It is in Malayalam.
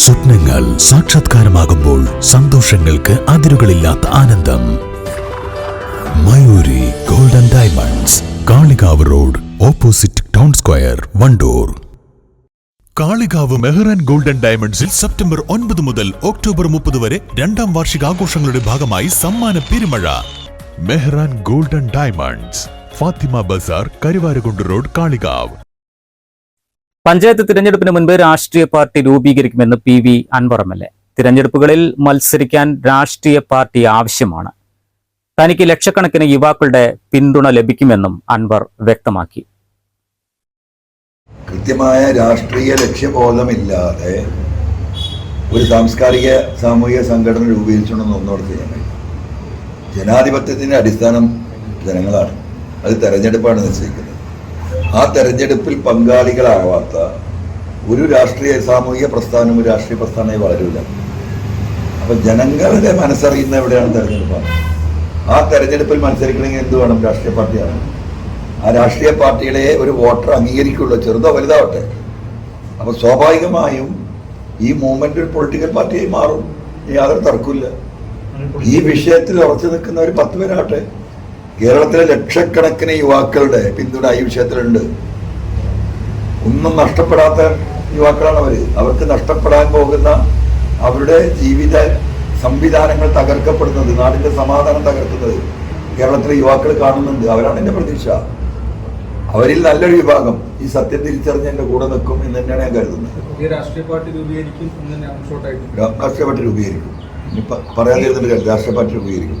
സ്വപ്നങ്ങൾ സാക്ഷാത്കാരമാകുമ്പോൾ സന്തോഷങ്ങൾക്ക് അതിരുകളില്ലാത്ത ആനന്ദം. Mayuri Golden Diamonds Kalikavu road opposite town square Wandoor. Kalikavu Mehran Golden ഡയമണ്ട്സിൽ സെപ്റ്റംബർ ഒൻപത് മുതൽ ഒക്ടോബർ മുപ്പത് വരെ രണ്ടാം വാർഷികാഘോഷങ്ങളുടെ ഭാഗമായി സമ്മാന പെരുമഴ. Mehran Golden Diamonds Fathima Bazar Karuvarakundu road Kalikavu. Panchayat തിരഞ്ഞെടുപ്പിന് മുൻപ് രാഷ്ട്രീയ പാർട്ടി രൂപീകരിക്കുമെന്ന് P V Anvar M L A. തിരഞ്ഞെടുപ്പുകളിൽ മത്സരിക്കാൻ രാഷ്ട്രീയ പാർട്ടി ആവശ്യമാണ്. തനിക്ക് ലക്ഷക്കണക്കിന് യുവാക്കളുടെ പിന്തുണ ലഭിക്കുമെന്നും അൻവർ വ്യക്തമാക്കി. കൃത്യമായ രാഷ്ട്രീയ ലക്ഷ്യബോധമില്ലാതെ ഒരു സാംസ്കാരിക സാമൂഹിക സംഘടന രൂപീകരിച്ചുകൊണ്ടെന്ന് ഒന്നോട് ചെയ്യാൻ കഴിയും ജനാധിപത്യത്തിന്റെ അടിസ്ഥാനം ജനങ്ങളാണ്. അത് തെരഞ്ഞെടുപ്പാണ് നിശ്ചയിക്കുന്നത്. ആ തെരഞ്ഞെടുപ്പിൽ പങ്കാളികളാവാത്ത ഒരു രാഷ്ട്രീയ സാമൂഹിക പ്രസ്ഥാനവും രാഷ്ട്രീയ പ്രസ്ഥാനമായി വളരില്ല അപ്പൊ ജനങ്ങളുടെ മനസ്സറിയുന്ന എവിടെയാണ് തെരഞ്ഞെടുപ്പാണ് ആ തെരഞ്ഞെടുപ്പിൽ മത്സരിക്കണമെങ്കിൽ എന്ത് വേണം? രാഷ്ട്രീയ പാർട്ടിയാണ്. ആ രാഷ്ട്രീയ പാർട്ടികളെ ഒരു വോട്ടർ അംഗീകരിക്കുള്ളൂ. ചെറുതോ വലുതാവട്ടെ. അപ്പൊ സ്വാഭാവികമായും ഈ മൂവ്മെന്റ് ഒരു പൊളിറ്റിക്കൽ പാർട്ടിയായി മാറും. യാതൊരു തർക്കമില്ല ഈ വിഷയത്തിൽ ഉറച്ചു നിൽക്കുന്ന ഒരു പത്ത് പേരാവട്ടെ കേരളത്തിലെ ലക്ഷക്കണക്കിന് യുവാക്കളുടെ പിന്തുണ ഈ വിഷയത്തിലുണ്ട്. ഒന്നും നഷ്ടപ്പെടാത്ത യുവാക്കളാണ് അവർ. അവർക്ക് നഷ്ടപ്പെടാൻ പോകുന്ന അവരുടെ ജീവിത സംവിധാനങ്ങൾ തകർക്കപ്പെടുന്നത് നാടിന്റെ സമാധാനം തകർക്കുന്നത് കേരളത്തിലെ യുവാക്കൾ കാണുന്നുണ്ട്. അവരാണ് എന്റെ പ്രതീക്ഷ. അവരിൽ നല്ലൊരു വിഭാഗം ഈ സത്യം തിരിച്ചറിഞ്ഞ് എന്റെ കൂടെ നിൽക്കും എന്ന് തന്നെയാണ് ഞാൻ കരുതുന്നത്. രാഷ്ട്രീയ പാർട്ടി രൂപീകരിക്കും രാഷ്ട്രീയ പാർട്ടി രൂപീകരിക്കും. ഇനി പറയാതിരുന്നിട്ട് രാഷ്ട്രീയ പാർട്ടി രൂപീകരിക്കും.